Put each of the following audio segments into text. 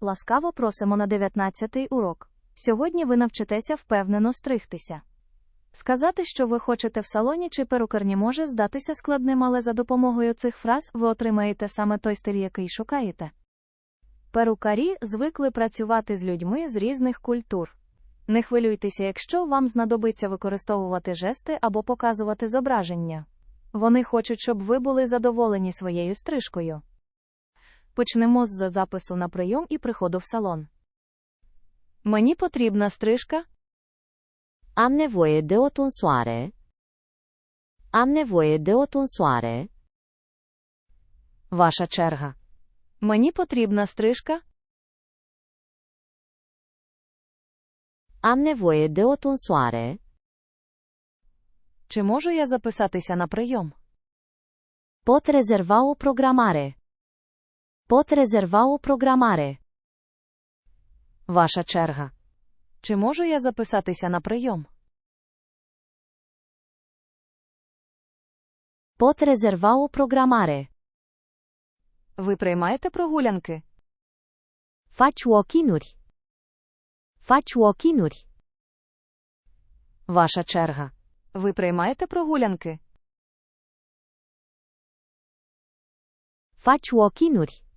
Ласкаво просимо на 19-й урок. Сьогодні ви навчитеся впевнено стригтися. Сказати, що ви хочете в салоні чи перукарні може здатися складним, але за допомогою цих фраз ви отримаєте саме той стиль, який шукаєте. Перукарі звикли працювати з людьми з різних культур. Не хвилюйтеся, якщо вам знадобиться використовувати жести або показувати зображення. Вони хочуть, щоб ви були задоволені своєю стрижкою. Почнемо з запису на прийом і приходу в салон. Мені потрібна стрижка. Am nevoie de o tunsoare. Am nevoie de o tunsoare. Ваша черга. Мені потрібна стрижка. Am nevoie de o tunsoare. Чи можу я записатися на прийом? Pot rezerva o programare. Pot rezerva o programare. Ваша черга. Чи можу я записатися на прийом? Pot rezerva o programare. Ви приймаєте прогулянки? Faci walk-in-uri. Faci walk-in-uri. Ваша черга. Ви приймаєте прогулянки? Faci walk-in-uri.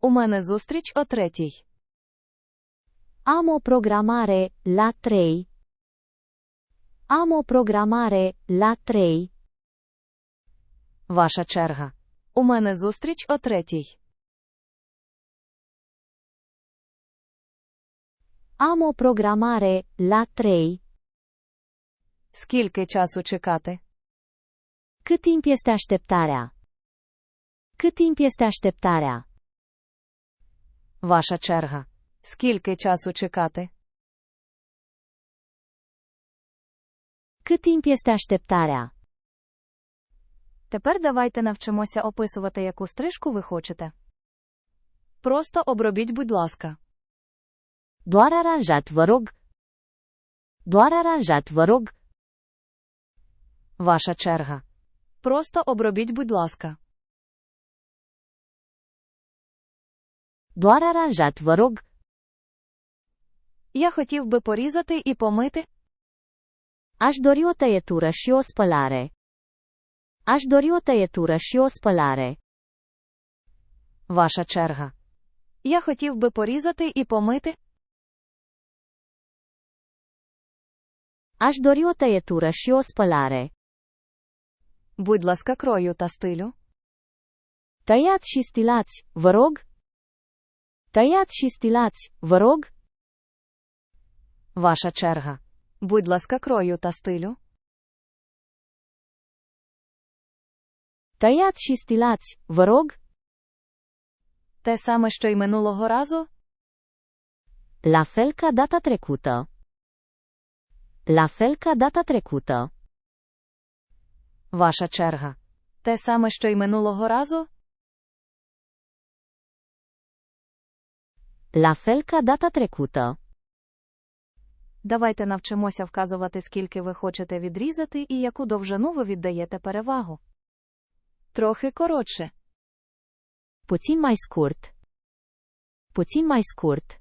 У мене зустріч о третій. Am o programare la 3. Am o programare la 3. Ваша черга. У мене зустріч о третій. Am o programare la 3. Скільки часу чекати? Cât timp este așteptarea? Cât timp este așteptarea? Ваша черга. Скільки часу чекати? Cât timp este așteptarea? Тепер давайте навчимося описувати, яку стрижку ви хочете. Просто обробіть, будь ласка. Doar aranjat, vă rog. Doar aranjat, vă rog. Ваша черга. Просто обробіть, будь ласка. Doar aranjat, vă rog. Я хотів би порізати і помити. Aș dori o tăietură și o spălare. Aș dori o tăietură și o spălare. Ваша черга. Я хотів би порізати і помити. Aș dori o tăietură și o spălare. Будь ласка, крою та стилю. Tăiați și stilați, vă rog. Tăiați și stilați, vă rog. Ваша черга. Будь ласка, крою та стилю. Tăiați și stilați, vă rog. Те саме, що й минулого разу. La fel ca data trecută. La fel ca data trecută. Ваша черга. Те саме, що й минулого разу. La fel ca data trecută. Давайте навчимося вказувати, скільки ви хочете відрізати і яку довжину ви віддаєте перевагу. Трохи коротше. Puțin mai scurt. Puțin mai scurt.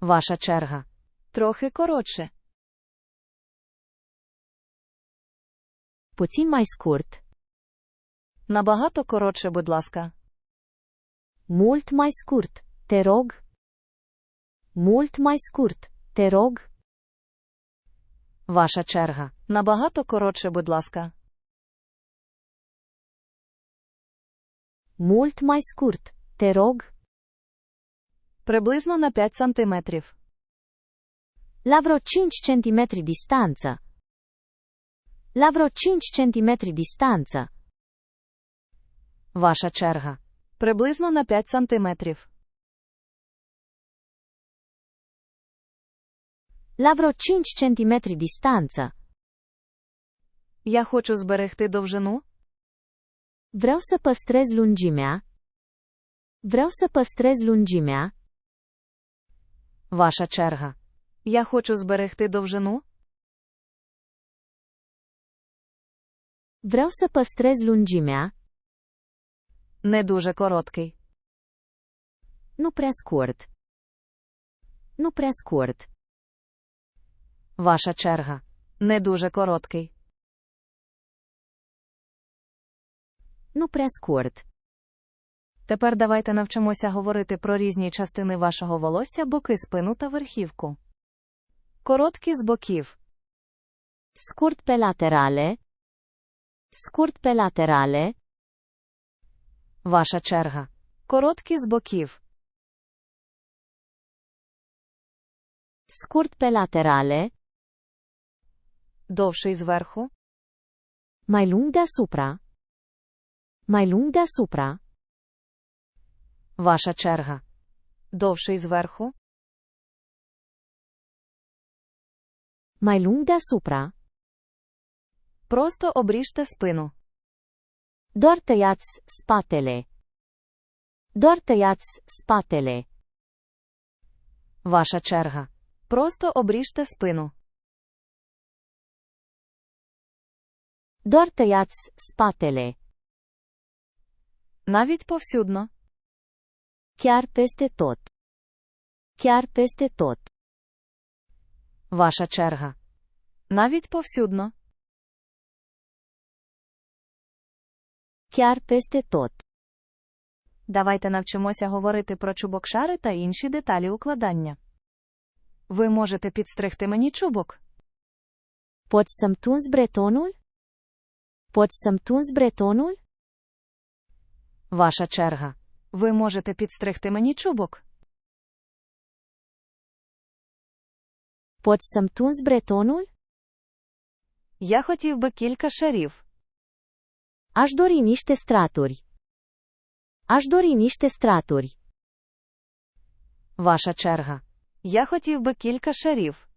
Ваша черга. Трохи коротше. Puțin mai scurt. Набагато коротше, будь ласка. Mult mai scurt. Te rog. Mult mai scurt. Te rog. Ваша черга. Набагато коротше, будь ласка. Mult mai scurt. Te rog. Приблизно на 5 сантиметрів. La vreo 5 cm distanță. La vreo 5 cm distanță. Ваша черга. Приблизно на 5 сантиметрів. La vreo 5 cm distanță. Я хочу зберегти довжину. Vreau să păstrez lungimea. Vreau să păstrez lungimea. Ваша черга. Я хочу зберегти довжину. Vreau să păstrez lungimea. Не дуже короткий. Nu prea scurt. Nu prea scurt. Ваша черга. Не дуже короткий. Prea scurt. Тепер давайте навчимося говорити про різні частини вашого волосся, боки, спину та верхівку. Короткі з боків. Laterale. Scurt pe laterale. Ваша черга. Короткі з боків. Pe laterale. Довший зверху. Mai lung deasupra. Mai lung deasupra. Ваша черга. Довший зверху. Mai lung deasupra. Просто обріжте спину. Doar tăiați spatele. Doar tăiați spatele. Ваша черга. Просто обріжте спину. Doar tăiați spatele. Навіть повсюдно. Chiar peste tot. Chiar peste tot. Ваша черга. Навіть повсюдно. Chiar peste tot. Давайте навчимося говорити про чубок-шари та інші деталі укладання. Ви можете підстригти мені чубок. Poți să-mi tunzi bretonul? Poți să-mi tunzi bretonul? Ваша черга. Ви можете підстригти мені чубок. Poți să-mi tunzi bretonul? Я хотів би кілька шарів. Aș dori niște straturi. Aș dori niște straturi. Ваша черга. Я хотів би кілька шарів.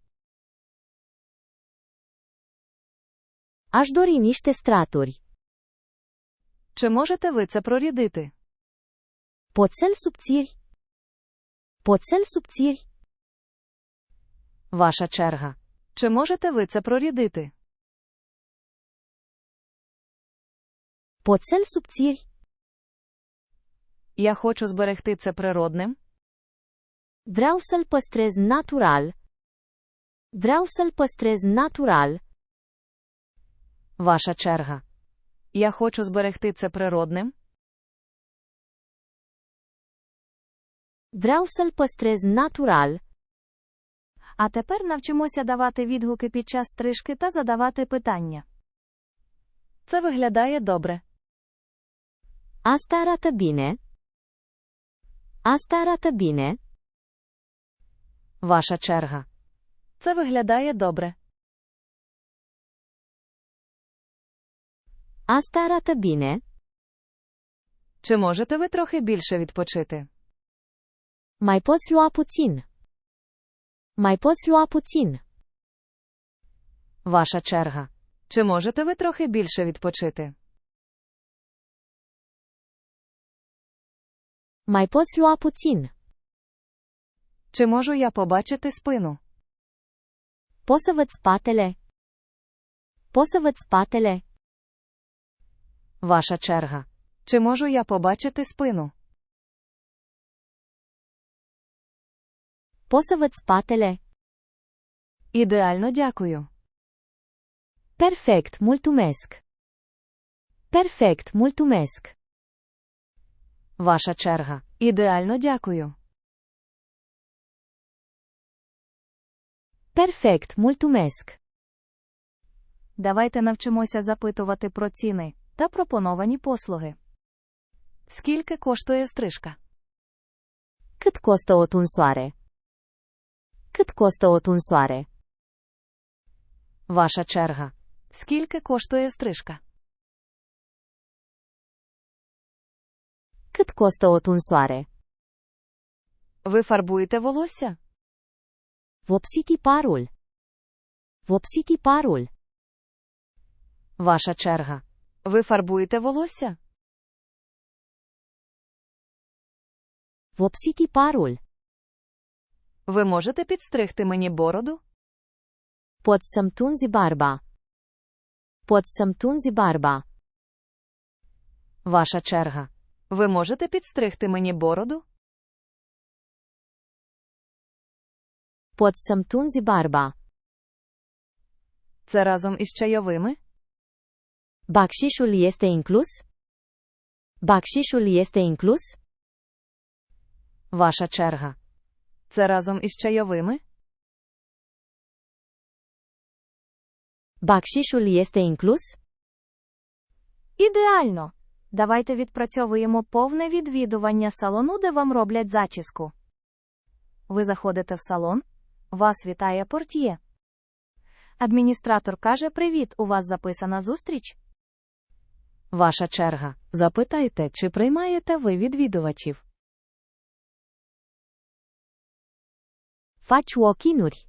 Aș dori niște straturi. Чи можете ви це прорідити? Subțiri? Poți să-l subțiri? Ваша черга. Чи можете ви це прорідити? Să-l subțiri? Я хочу зберегти це природним. Vreau să-l păstrez natural. Vreau să-l păstrez natural. Ваша черга. Я хочу зберегти це природним. Vreau să-l păstrez natural. А тепер навчимося давати відгуки під час стрижки та задавати питання. Це виглядає добре. Asta arată bine. Asta arată bine. Ваша черга. Це виглядає добре. Asta arată bine. Чи можете ви трохи більше відпочити? Mai poți lua puțin. Mai poți lua puțin. Ваша черга. Чи можете ви трохи більше відпочити? Mai poți lua puțin. Чи можу я побачити спину? Poți să văd spatele. Poți să văd spatele. Ваша черга. Чи можу я побачити спину? Poți să văd spatele. Ідеально дякую. Perfect, mulțumesc. Perfect, mulțumesc. Ваша черга. Ідеально дякую. Perfect, mulțumesc. Давайте навчимося запитувати про ціни та пропоновані послуги. Скільки коштує стрижка? Cât costă o tunsoare? Cât costă o tunsoare? Ваша черга. Скільки коштує стрижка? Cât costă o tunsoare? Ви фарбуєте волосся? Vopsiti parul. Vopsiti parul. Ваша черга. Ви фарбуєте волосся? Vopsiti parul. Ви можете підстригти мені бороду? Poți să-mi tunzi barba. Ваша черга. Ви можете підстригти мені бороду? Tunzi barba. Це разом із чайовими? Bacșișul este inclus? Bacșișul este inclus? Ваша черга. Це разом із чайовими? Bacșișul este inclus? Ідеально! Давайте відпрацьовуємо повне відвідування салону, де вам роблять зачіску. Ви заходите в салон. Вас вітає портьє. Адміністратор каже: Привіт, у вас записана зустріч. Ваша черга. Запитайте, чи приймаєте ви відвідувачів. Faci.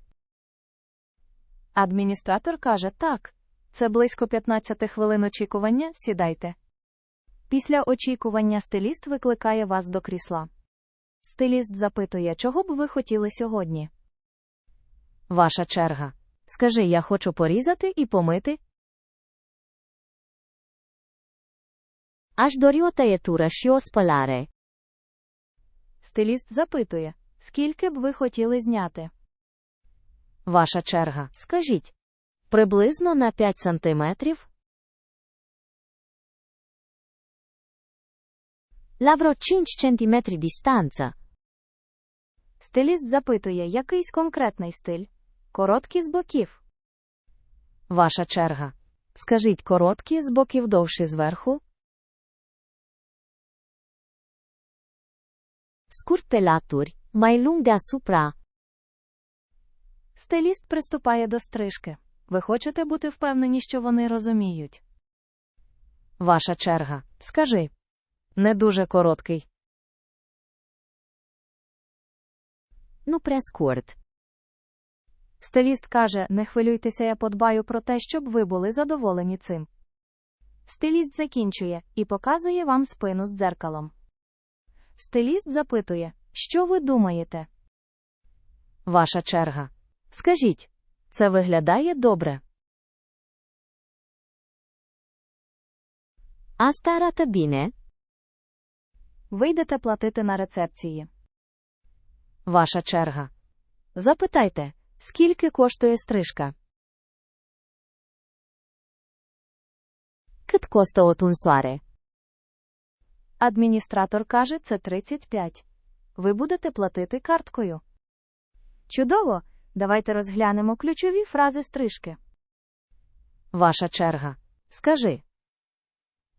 Адміністратор каже так. Це близько 15 хвилин очікування, сідайте. Після очікування стиліст викликає вас до крісла. Стиліст запитує, чого б ви хотіли сьогодні. Ваша черга. Скажи, я хочу порізати і помити. Aș dori o tăietură și o spălare. Стиліст запитує, скільки б ви хотіли зняти. Ваша черга. Скажіть. Приблизно на 5 сантиметрів. La vreo 5 cm distanță. Стиліст запитує, якийсь конкретний стиль. Короткі з боків. Ваша черга. Скажіть короткі з боків довші зверху. Scurt pe laturi, mai lung deasupra. Стиліст приступає до стрижки. Ви хочете бути впевнені, що вони розуміють. Ваша черга. Скажи. Не дуже короткий. Nu prea. Стиліст каже: Не хвилюйтеся, я подбаю про те, щоб ви були задоволені цим. Стиліст закінчує і показує вам спину з дзеркалом. Стиліст запитує, що ви думаєте? Ваша черга. Скажіть, це виглядає добре. Asta arată bine. Вийдете платити на рецепції. Ваша черга. Запитайте, скільки коштує стрижка? Costă o tunsoare? Адміністратор каже, це 35. Ви будете платити карткою. Чудово! Давайте розглянемо ключові фрази стрижки. Ваша черга. Скажи.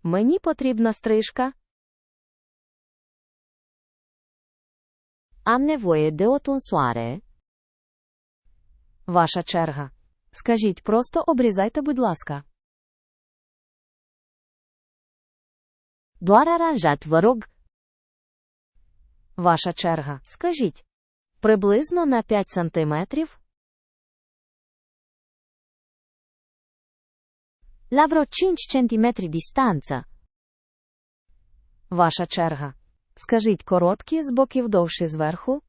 Мені потрібна стрижка. De o tunsoare. Ваша черга. Скажіть просто обрізайте, будь ласка. Doar aranjat, vă. Ваша черга. Скажіть. Приблизно на 5 сантиметрів. La vreo 5 cm distanță. Ваша черга. Скажіть короткі з боків довші зверху.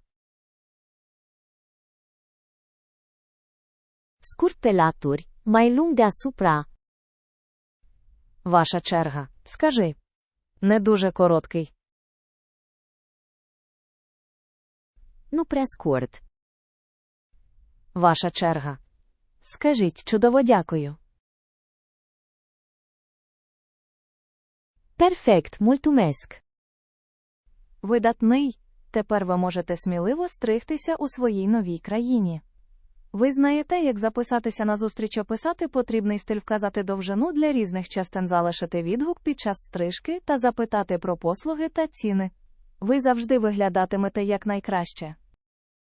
Scurt pe laturi, mai lung. Ваша черга. Скажи. Не дуже короткий. Nu prea. Ваша черга. Скажіть чудово дякую. Perfect, mulțumesc. Видатний. Тепер ви можете сміливо стригтися у своїй новій країні. Ви знаєте, як записатися на зустріч описати потрібний стиль вказати довжину для різних частин залишити відгук під час стрижки та запитати про послуги та ціни. Ви завжди виглядатимете якнайкраще.